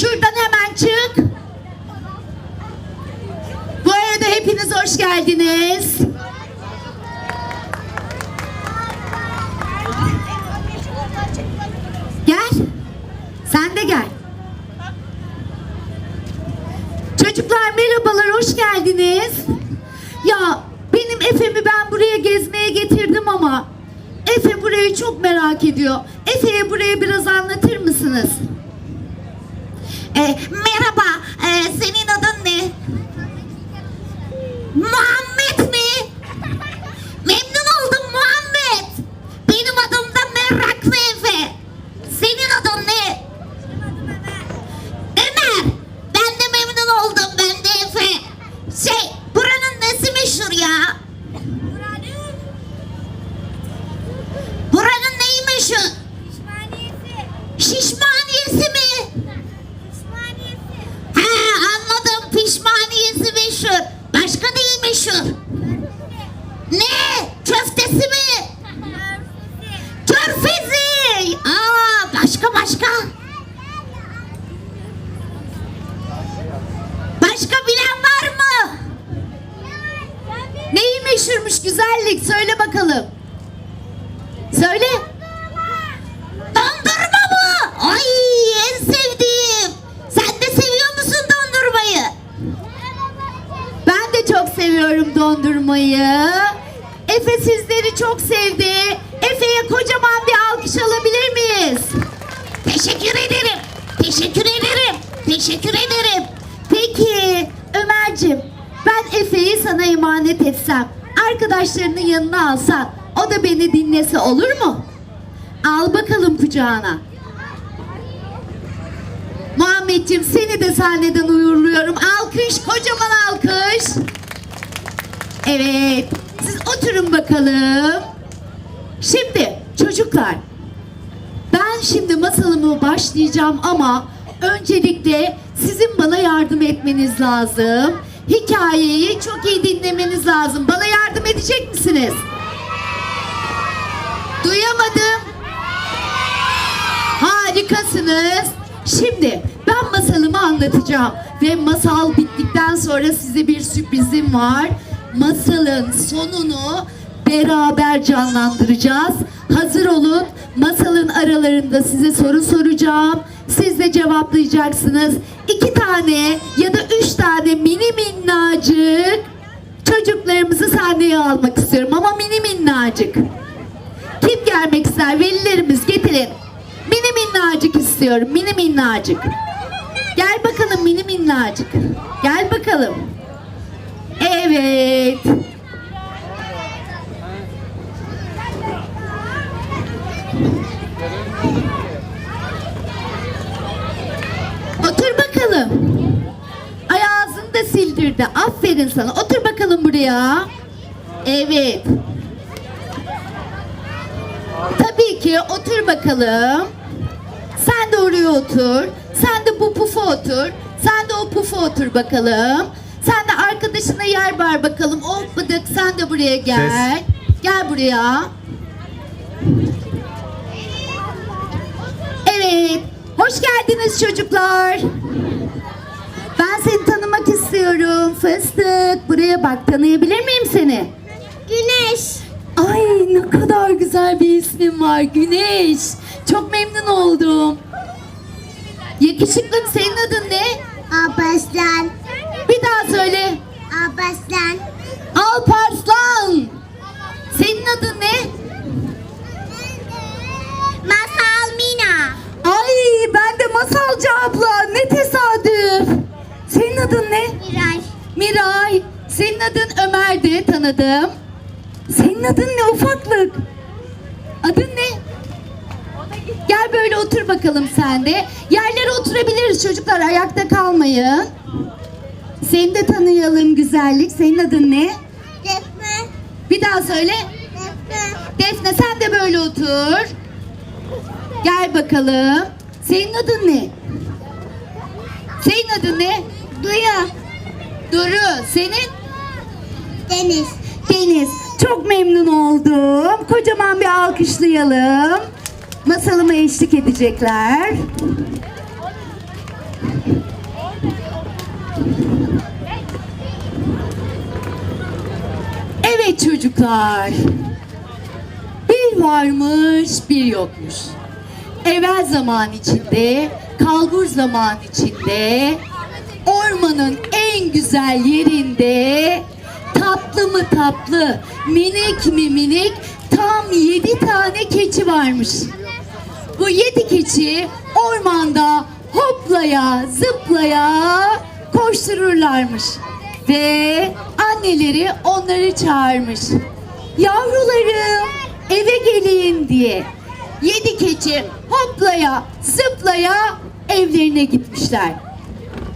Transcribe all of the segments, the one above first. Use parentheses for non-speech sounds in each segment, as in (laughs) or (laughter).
Şuradan hemen çık. Bu arada hepiniz hoş geldiniz. Gel. Sen de gel. Çocuklar merhabalar, hoş geldiniz. Ya benim Efe'mi ben buraya gezmeye getirdim ama Efe burayı çok merak ediyor. Efe'ye buraya biraz anlatır mısınız? E, merhaba, e, senin adın ne? Muhammed mi? Memnun oldum Muhammed. Benim adım da Meraklı meşhurmuş güzellik? Söyle bakalım. Söyle. Dondurma mı? Ay en sevdiğim. Sen de seviyor musun dondurmayı? Ben de çok seviyorum dondurmayı. Efe sizleri çok sevdi. Efe'ye kocaman bir alkış alabilir miyiz? Teşekkür ederim. Teşekkür ederim. Teşekkür ederim. Peki Ömer'cim ben Efe'yi sana emanet etsem, arkadaşlarının yanına alsan, o da beni dinlese olur mu? Al bakalım kucağına. Muhammedciğim seni de sahneden uğurluyorum. Alkış, kocaman alkış. Evet, siz oturun bakalım. Şimdi çocuklar, ben şimdi masalımı başlayacağım ama öncelikle sizin bana yardım etmeniz lazım. Hikayeyi çok iyi dinlemeniz lazım. Bana yardım edecek misiniz? Duyamadım. Harikasınız. Şimdi ben masalımı anlatacağım ve masal bittikten sonra size bir sürprizim var. Masalın sonunu beraber canlandıracağız. Hazır olun. Masalın aralarında size soru soracağım. Siz de cevaplayacaksınız. İki tane ya da üç tane mini minnacık çocuklarımızı sahneye almak istiyorum ama mini minnacık. Kim gelmek ister? Velilerimiz getirin. Mini minnacık istiyorum. Mini minnacık. Gel bakalım mini minnacık. Gel bakalım. Evet. Otur bakalım. Ay ağzını sildirdi. Aferin sana. Otur bakalım buraya. Evet. Tabii ki otur bakalım. Sen de oraya otur. Sen de bu pufa otur. Sen de o pufa otur bakalım. Sen de arkadaşına yer ver bakalım. Oh bıdık sen de buraya gel. Gel buraya. Evet. Hoş geldiniz çocuklar. Ben seni tanımak istiyorum. Fıstık. Buraya bak. Tanıyabilir miyim seni? Güneş. Ay ne kadar güzel bir ismin var Güneş. Çok memnun oldum. Yakışıklım senin adın ne? Alparslan. Bir daha söyle. Alparslan. Alparslan. Adın Ömer'di tanıdım. Senin adın ne ufaklık? Adın ne? Gel böyle otur bakalım sen de. Yerlere oturabiliriz çocuklar ayakta kalmayın. Seni de tanıyalım güzellik. Senin adın ne? Defne. Bir daha söyle. Defne. Defne sen de böyle otur. Gel bakalım. Senin adın ne? Senin adın ne? Duyu. Duru. Senin? Deniz. Deniz. Çok memnun oldum. Kocaman bir alkışlayalım. Masalıma eşlik edecekler. Evet çocuklar. Bir varmış bir yokmuş. Evvel zaman içinde, kalbur zaman içinde, ormanın en güzel yerinde, tatlı mı tatlı, minik mi minik, tam yedi tane keçi varmış. Bu yedi keçi ormanda hoplaya zıplaya koştururlarmış. Ve anneleri onları çağırmış. Yavrularım eve gelin diye. Yedi keçi hoplaya zıplaya evlerine gitmişler.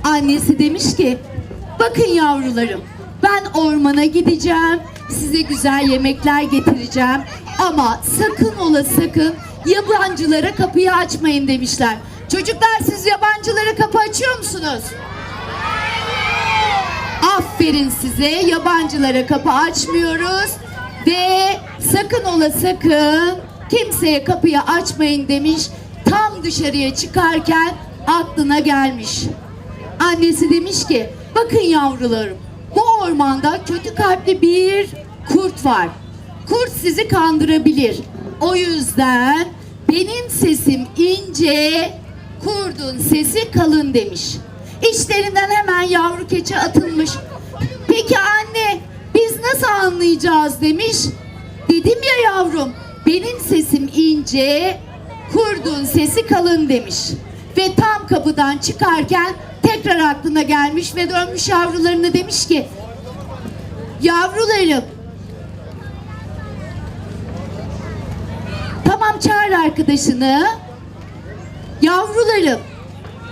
Annesi demiş ki bakın yavrularım ben ormana gideceğim size güzel yemekler getireceğim ama sakın ola sakın yabancılara kapıyı açmayın demişler. Çocuklar siz yabancılara kapı açıyor musunuz? Aferin size yabancılara kapı açmıyoruz ve sakın ola sakın kimseye kapıyı açmayın demiş. Tam dışarıya çıkarken aklına gelmiş. Annesi demiş ki bakın yavrularım bu ormanda kötü kalpli bir kurt var. Kurt sizi kandırabilir. O yüzden benim sesim ince, kurdun sesi kalın demiş. İçlerinden hemen yavru keçi atılmış. Peki anne biz nasıl anlayacağız demiş. Dedim ya yavrum benim sesim ince, kurdun sesi kalın demiş. Ve tam kapıdan çıkarken tekrar aklına gelmiş ve dönmüş yavrularına demiş ki Yavrularım Tamam çağır arkadaşını. Yavrularım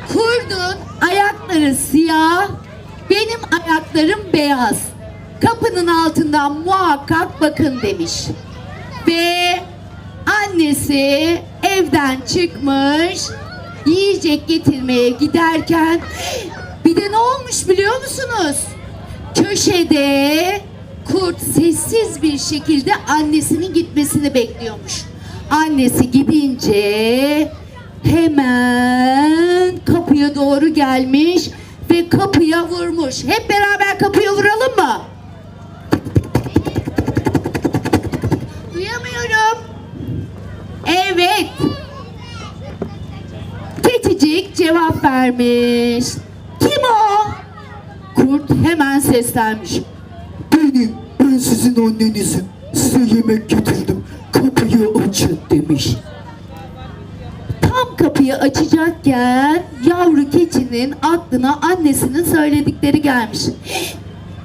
kurdun ayakları siyah benim ayaklarım beyaz. Kapının altından muhakkak bakın demiş. Ve annesi evden çıkmış yiyecek getirmeye giderken bir de ne olmuş biliyor musunuz? Köşede kurt sessiz bir şekilde annesinin gitmesini bekliyormuş. Annesi gidince hemen kapıya doğru gelmiş ve kapıya vurmuş. Hep beraber kapıya vuralım mı? Duyamıyorum. Evet. Cevap vermiş. Kim o? Kurt hemen seslenmiş. Benim, ben sizin annenizim. Size yemek getirdim. Kapıyı açın demiş. Tam kapıyı açacakken yavru keçinin aklına annesinin söyledikleri gelmiş.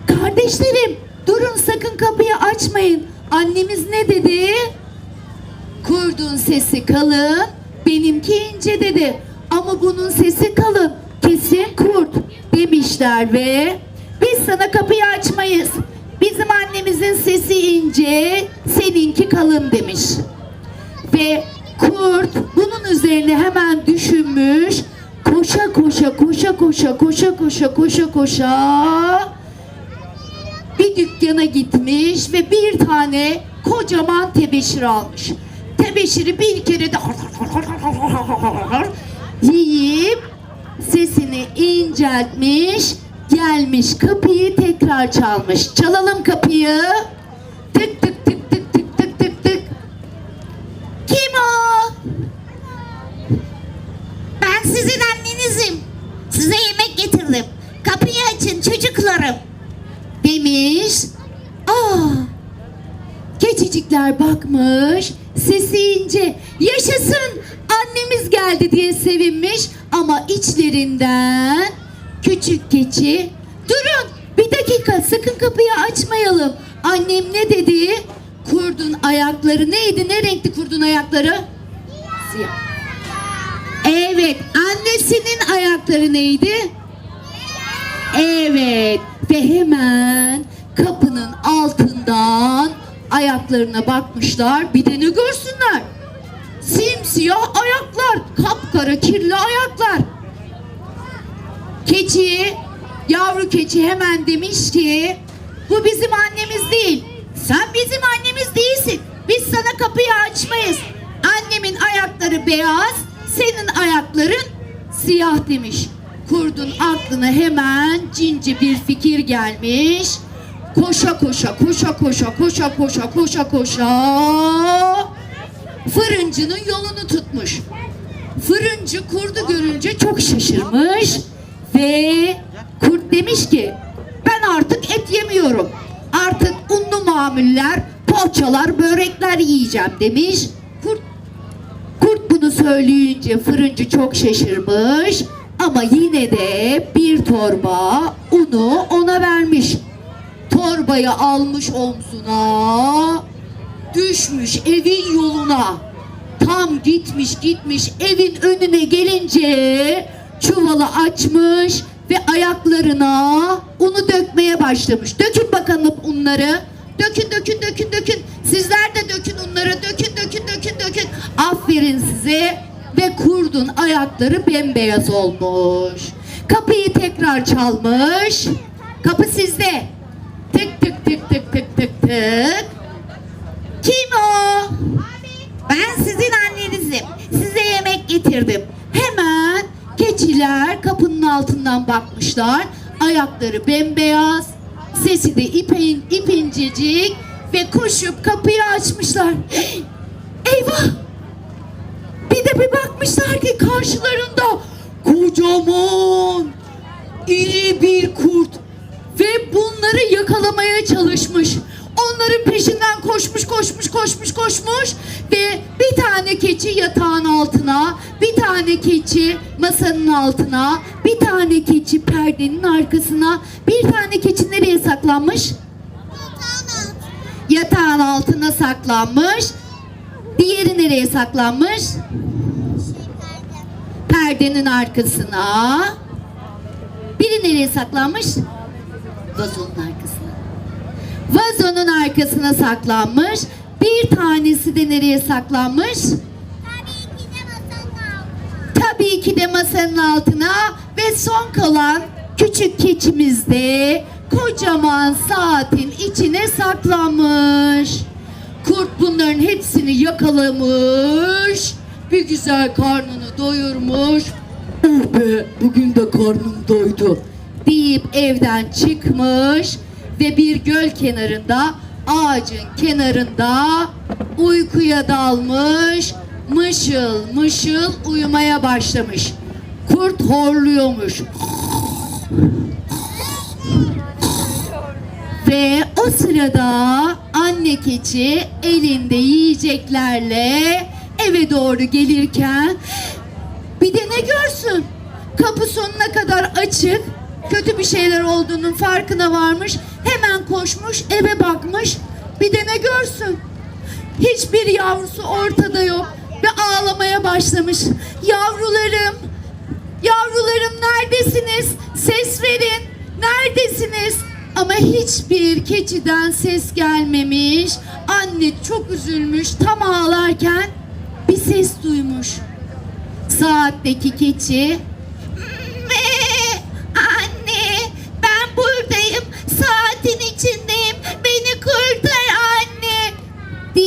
Kardeşlerim durun sakın kapıyı açmayın. Annemiz ne dedi? Kurdun sesi kalın, benimki ince dedi. Ama bunun sesi kalın, kesin kurt demişler ve biz sana kapıyı açmayız. Bizim annemizin sesi ince, seninki kalın demiş. Ve kurt bunun üzerine hemen düşünmüş. Koşa koşa koşa koşa koşa koşa koşa koşa bir dükkana gitmiş ve bir tane kocaman tebeşir almış. Tebeşiri bir kere de yiyip sesini inceltmiş, gelmiş kapıyı tekrar çalmış. Çalalım kapıyı. İçlerinden küçük keçi durun bir dakika sakın kapıyı açmayalım. Annem ne dedi? Kurdun ayakları neydi? Ne renkli kurdun ayakları? Siyah. Evet, annesinin ayakları neydi? Evet ve hemen kapının altından ayaklarına bakmışlar. Bir de ne görsünler? Simsiyah ayaklar, kapkara kirli ayaklar. Keçi, yavru keçi hemen demiş ki bu bizim annemiz değil. Sen bizim annemiz değilsin. Biz sana kapıyı açmayız. Annemin ayakları beyaz, senin ayakların siyah demiş. Kurdun aklına hemen cince bir fikir gelmiş. Koşa koşa koşa koşa koşa koşa koşa koşa fırıncının yolunu tutmuş. Fırıncı kurdu görünce çok şaşırmış ve kurt demiş ki ben artık et yemiyorum. Artık unlu mamuller, poğaçalar, börekler yiyeceğim demiş. Kurt Kurt bunu söyleyince fırıncı çok şaşırmış ama yine de bir torba unu ona vermiş. Torbayı almış omzuna, düşmüş evin yoluna. Tam gitmiş gitmiş evin önüne gelince çuvalı açmış ve ayaklarına unu dökmeye başlamış. Dökün bakalım unları. Dökün dökün dökün dökün. Sizler de dökün unları. Dökün dökün dökün dökün. Aferin size. Ve kurdun ayakları bembeyaz olmuş. Kapıyı tekrar çalmış. Kapı sizde. Tık tık tık tık tık tık tık. Kim o? Ben sizin annenizim. Size yemek getirdim. Keçiler kapının altından bakmışlar. Ayakları bembeyaz, sesi de ipin, ipincecik ve koşup kapıyı açmışlar. (gasps) Eyvah! Bir de bir bakmışlar ki karşılarında kocaman iri bir kurt ve bunları yakalamaya çalışmış. Onların peşinden koşmuş, koşmuş, koşmuş, koşmuş ve bir tane keçi yatağın altına, bir tane keçi masanın altına, bir tane keçi perdenin arkasına, bir tane keçi nereye saklanmış? Yatağın altına saklanmış. Diğeri nereye saklanmış? Perdenin arkasına. Biri nereye saklanmış? Vazonun arkasına. Vazonun arkasına saklanmış. Bir tanesi de nereye saklanmış? Tabii ki de masanın altına ve son kalan küçük keçimiz de kocaman saatin içine saklanmış. Kurt bunların hepsini yakalamış. Bir güzel karnını doyurmuş. Oh be bugün de karnım doydu deyip evden çıkmış ve bir göl kenarında ağacın kenarında uykuya dalmış mışıl mışıl uyumaya başlamış. Kurt horluyormuş. Ve o sırada anne keçi elinde yiyeceklerle eve doğru gelirken bir de ne görsün? Kapı sonuna kadar açık. Kötü bir şeyler olduğunun farkına varmış. Hemen koşmuş eve bakmış. Bir de ne görsün? Hiçbir yavrusu ortada yok. Ve ağlamaya başlamış. Yavrularım, yavrularım neredesiniz? Ses verin. Neredesiniz? Ama hiçbir keçiden ses gelmemiş. Anne çok üzülmüş. Tam ağlarken bir ses duymuş. Saatteki keçi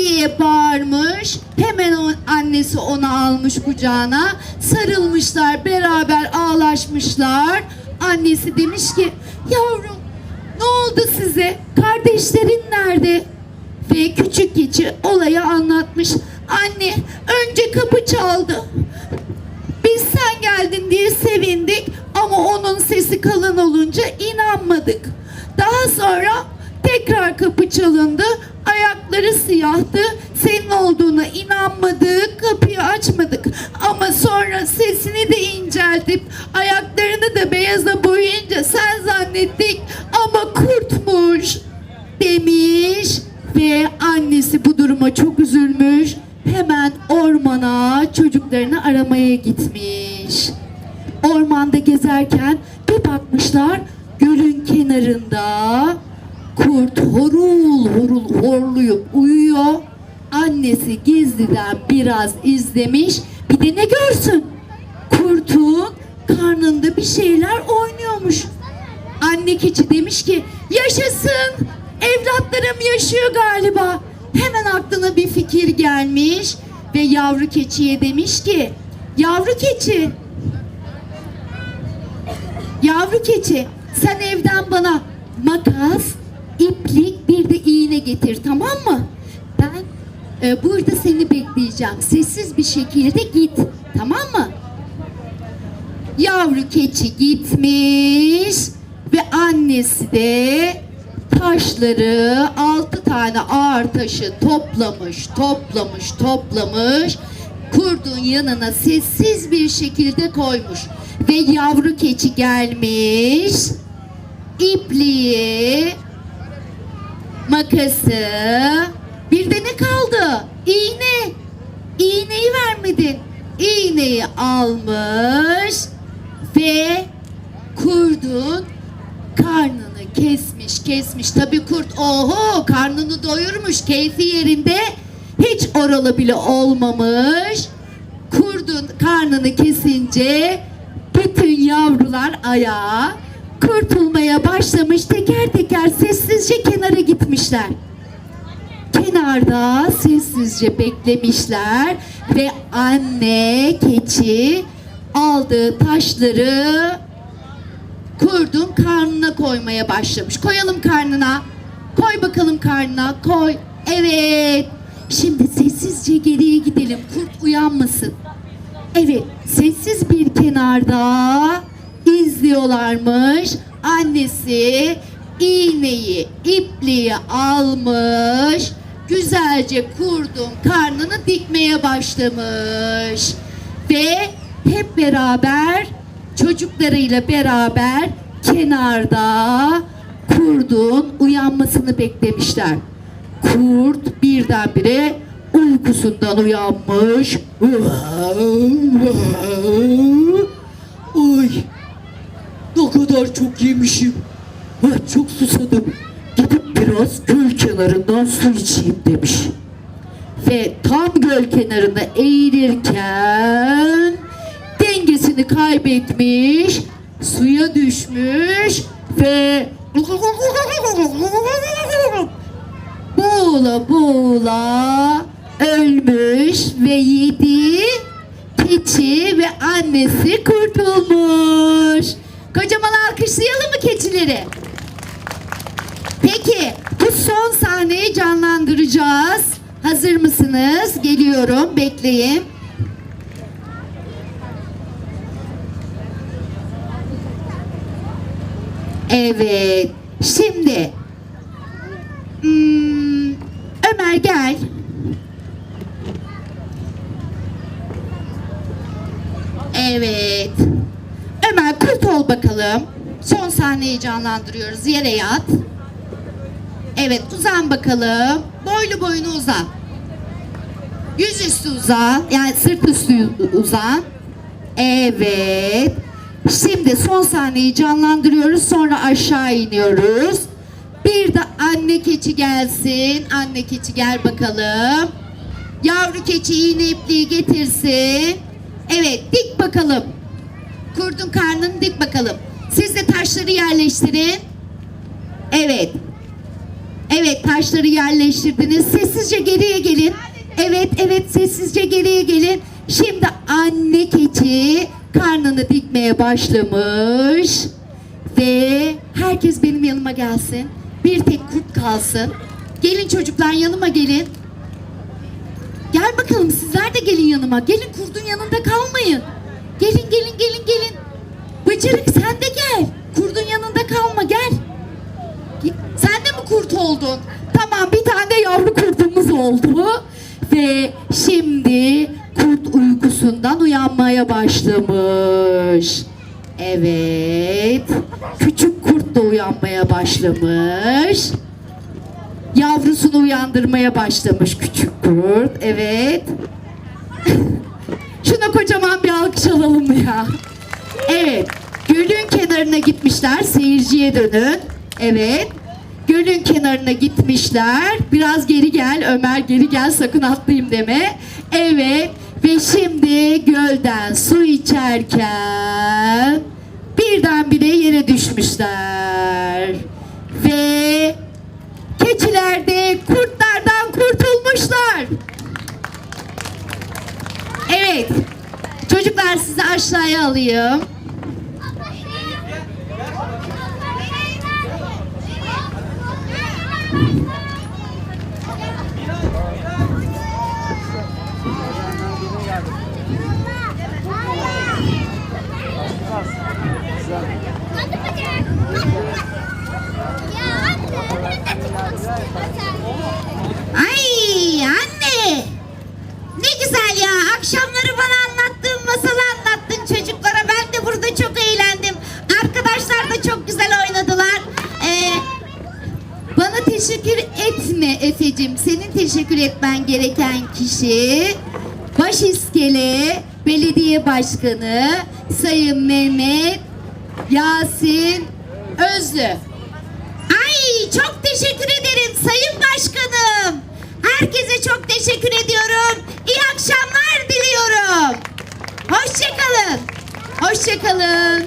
diye bağırmış hemen o annesi onu almış kucağına. Sarılmışlar beraber ağlaşmışlar. Annesi demiş ki yavrum ne oldu size? Kardeşlerin nerede? Ve küçük keçi olayı anlatmış. Anne önce kapı çaldı. Biz sen geldin diye sevindik ama onun sesi kalın olunca inanmadık. Daha sonra tekrar kapı çalındı. Ayakları siyahtı. Senin olduğuna inanmadık. Kapıyı açmadık. Ama sonra sesini de inceltip ayaklarını da beyaza boyayınca sen zannettik ama kurtmuş demiş ve annesi bu duruma çok üzülmüş. Hemen ormana çocuklarını aramaya gitmiş. Ormanda gezerken bir bakmışlar gölün kenarında kurt horul horul horluyup uyuyor. Annesi gizliden biraz izlemiş. Bir de ne görsün? Kurtun karnında bir şeyler oynuyormuş. Anne keçi demiş ki yaşasın evlatlarım yaşıyor galiba. Hemen aklına bir fikir gelmiş ve yavru keçiye demiş ki yavru keçi yavru keçi sen evden bana makas, ip getir tamam mı? Ben e, burada seni bekleyeceğim. Sessiz bir şekilde git. Tamam mı? Yavru keçi gitmiş ve annesi de taşları altı tane ağır taşı toplamış, toplamış, toplamış. Kurdun yanına sessiz bir şekilde koymuş. Ve yavru keçi gelmiş. ipliği, makası, bir de ne kaldı? İğne. İğneyi vermedin. İğneyi almış ve kurdun karnını kesmiş kesmiş. Tabii kurt oho karnını doyurmuş keyfi yerinde hiç oralı bile olmamış. Kurdun karnını kesince bütün yavrular ayağa kurtulmaya başlamış teker teker sessizce kenara gitmişler kenarda sessizce beklemişler ve anne keçi aldığı taşları kurdun karnına koymaya başlamış. Koyalım karnına. Koy bakalım karnına. Koy. Evet. Şimdi sessizce geriye gidelim. Kurt uyanmasın. Evet, sessiz bir kenarda izliyorlarmış. Annesi iğneyi, ipliği almış. Güzelce kurdun karnını dikmeye başlamış. Ve hep beraber çocuklarıyla beraber kenarda kurdun uyanmasını beklemişler. Kurt birdenbire uykusundan uyanmış. Ay ne kadar çok yemişim. Ah, çok susadım. Gidip biraz göl kenarından su içeyim demiş. Ve tam göl kenarına eğilirken dengesini kaybetmiş, suya düşmüş ve boğula boğula ölmüş ve yedi keçi ve annesi kurtulmuş. Kocaman alkışlayalım mı keçileri? Peki bu son sahneyi canlandıracağız. Hazır mısınız? Geliyorum. Bekleyin. Evet. Şimdi hmm, Ömer gel. Evet. Ömer kurt ol bakalım. Son sahneyi canlandırıyoruz. Yere yat. Evet uzan bakalım. Boylu boyunu uzan. Yüzüstü uzan. Yani sırt üstü uzan. Evet. Şimdi son sahneyi canlandırıyoruz. Sonra aşağı iniyoruz. Bir de anne keçi gelsin. Anne keçi gel bakalım. Yavru keçi iğne ipliği getirsin. Evet dik bakalım. Kurdun karnını dik bakalım. Siz de taşları yerleştirin. Evet. Evet taşları yerleştirdiniz. Sessizce geriye gelin. Evet evet sessizce geriye gelin. Şimdi anne keçi karnını dikmeye başlamış. Ve herkes benim yanıma gelsin. Bir tek kurt kalsın. Gelin çocuklar yanıma gelin. Gel bakalım sizler de gelin yanıma. Gelin kurdun yanında kalmayın. Gelin gelin gelin gelin. Bıcırık sen de gel. Kurdun yanında kalma gel. Sen de mi kurt oldun? Tamam bir tane yavru kurdumuz oldu. Ve şimdi kurt uykusundan uyanmaya başlamış. Evet. Küçük kurt da uyanmaya başlamış. Yavrusunu uyandırmaya başlamış küçük kurt. Evet. (laughs) Şuna kocaman bir alkış alalım ya? Evet. Gölün kenarına gitmişler. Seyirciye dönün. Evet. Gölün kenarına gitmişler. Biraz geri gel Ömer geri gel sakın atlayayım deme. Evet. Ve şimdi gölden su içerken birdenbire yere düşmüşler. Ve keçiler de kurtlardan kurtulmuşlar. Evet. Çocuklar sizi aşağıya alayım. Teşekkür etme Efe'cim. Senin teşekkür etmen gereken kişi Baş İskele Belediye Başkanı Sayın Mehmet Yasin Özlü. Ay çok teşekkür ederim Sayın Başkanım. Herkese çok teşekkür ediyorum. İyi akşamlar diliyorum. Hoşçakalın. Hoşçakalın.